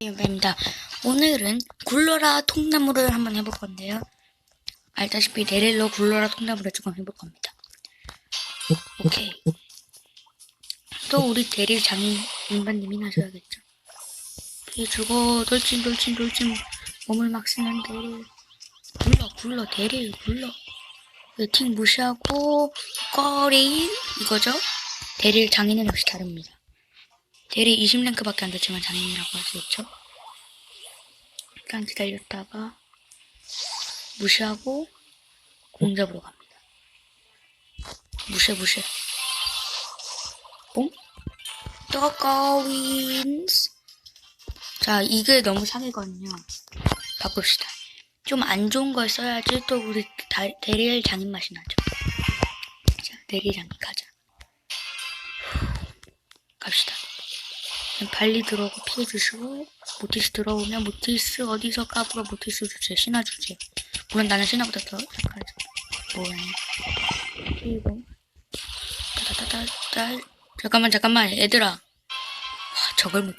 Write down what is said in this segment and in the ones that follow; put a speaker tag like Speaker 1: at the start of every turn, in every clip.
Speaker 1: 입니다. 오늘은 굴러라 통나무를 한번 해볼 건데요. 알다시피 데릴로 굴러라 통나무를 조금 해볼 겁니다. 오케이. 또 우리 데릴 장인 인반님이 나셔야겠죠. 피해주고 돌진 돌진 돌진 몸을 막 쓰는 데릴 굴러 굴러 데릴 굴러 웨팅 무시하고 꺼리 이거죠? 데릴 장인은 역시 다릅니다. 대리 20랭크밖에 안 됐지만 장인이라고 할 수 있죠. 일단 기다렸다가 무시하고 공 잡으러 갑니다. 무시해 무시해. 뽕? 떠거윈스. 자 이게 너무 사기거든요. 바꿉시다. 좀 안 좋은 걸 써야지 또 우리 다, 대리엘 장인 맛이 나죠. 자 대리 장인 가자. 발리 들어오고 피해 주시고 모티스 들어오면 모티스 어디서 까불어 모티스 주제 신화 주제. 물론 나는 신화보다 더 약하죠 뭐야. 그리고 따다다다다 잠깐만 잠깐만. 얘들아. 와 저걸 못해.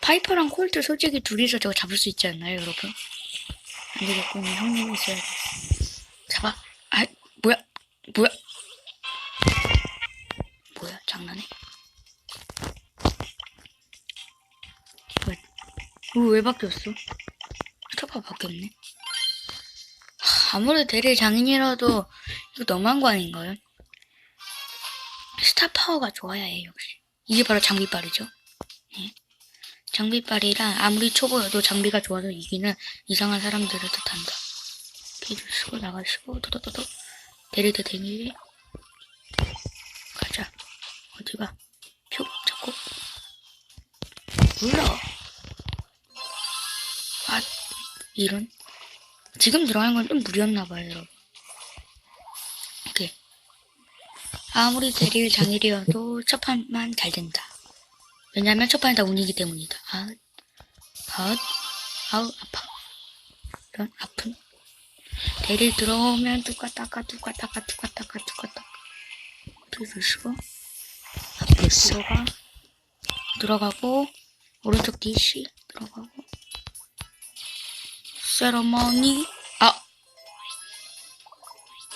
Speaker 1: 파이퍼랑 콜트 솔직히 둘이서 저거 잡을 수 있지 않나요 여러분? 안되겠군요 형님이 있어야 돼. 잡아. 아 뭐야? 뭐야 이거 왜 바뀌었어? 스타파 바뀌었네. 하, 아무리 대리 장인이라도 이거 너무한 거 아닌가요? 스타 파워가 좋아야 해 역시. 이게 바로 장비빨이죠. 예. 장비빨이란 아무리 초보여도 장비가 좋아서 이기는 이상한 사람들을 뜻한다. 피해주시고 나가시고 도도도도 대리대 대기 가자. 어디가? 표 잡고 불러. 이런. 지금 들어간 건좀 무리였나봐요, 여러분. 오케이. 아무리 대릴 장일이어도 첫 판만 잘 된다. 왜냐면 첫 판이 다 운이기 때문이다. 아, 아, 아우, 아파. 이런, 아픈. 대릴 들어오면 뚜까 따까 뚜까 따까 뚜까 따까 뚜까 따까. 들으시고. 앞에 들어가. 들어가고, 오른쪽 DC 들어가고. 세러머니 아.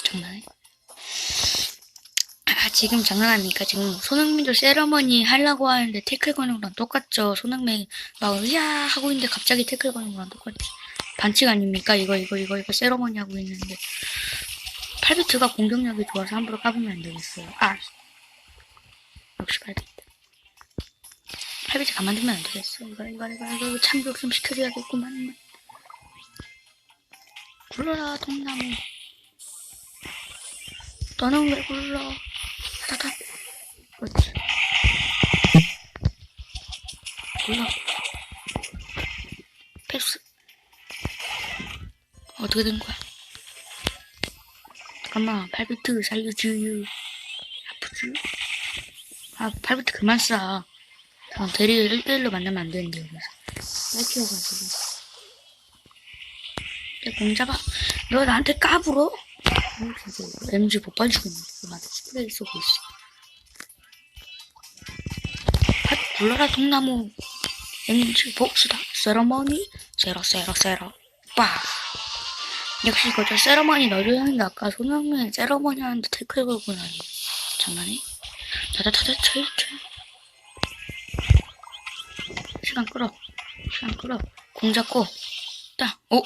Speaker 1: 장난해 아 지금 장난 아닙니까? 지금 손흥민도 세러머니 하려고 하는데 태클 거는 거랑 똑같죠. 손흥민 막 으야 하고 있는데 갑자기 태클 거는 거랑 똑같지. 반칙 아닙니까? 이거 이거 이거 이거 세러머니 하고 있는데. 8비트가 공격력이 좋아서 함부로 까보면 안 되겠어요. 아. 역시 8비트. 8비트 가만두면 안 되겠어. 이거 이거 이거 이거 참교 좀 시켜줘야겠구만 굴러라 통나무 너는 왜 굴러? 다다 그렇지. 굴러. 패스 어떻게 된 거야? 잠깐만 8비트 살려주유 아프지? 아 8비트 그만 쏴. 잠깐 대리 1대1로 만나면 안 되는데 여기서. 딸키워가지고 내공 잡아. 너 나한테 까불어? MG 못 봐주겠네. 나한테 스프레이 쏘고 있어. 핫, 불러라 통나무. MG 복수다. 세러머니? 세러, 세러, 세러. 빠. 역시 이거죠. 세러머니 너를 하는데 아까 손흥민 세러머니 하는데 태클 걸고 나니. 장난해? 다다다다, 쳐, 쳐. 시간 끌어. 시간 끌어. 공 잡고. 딱. 어?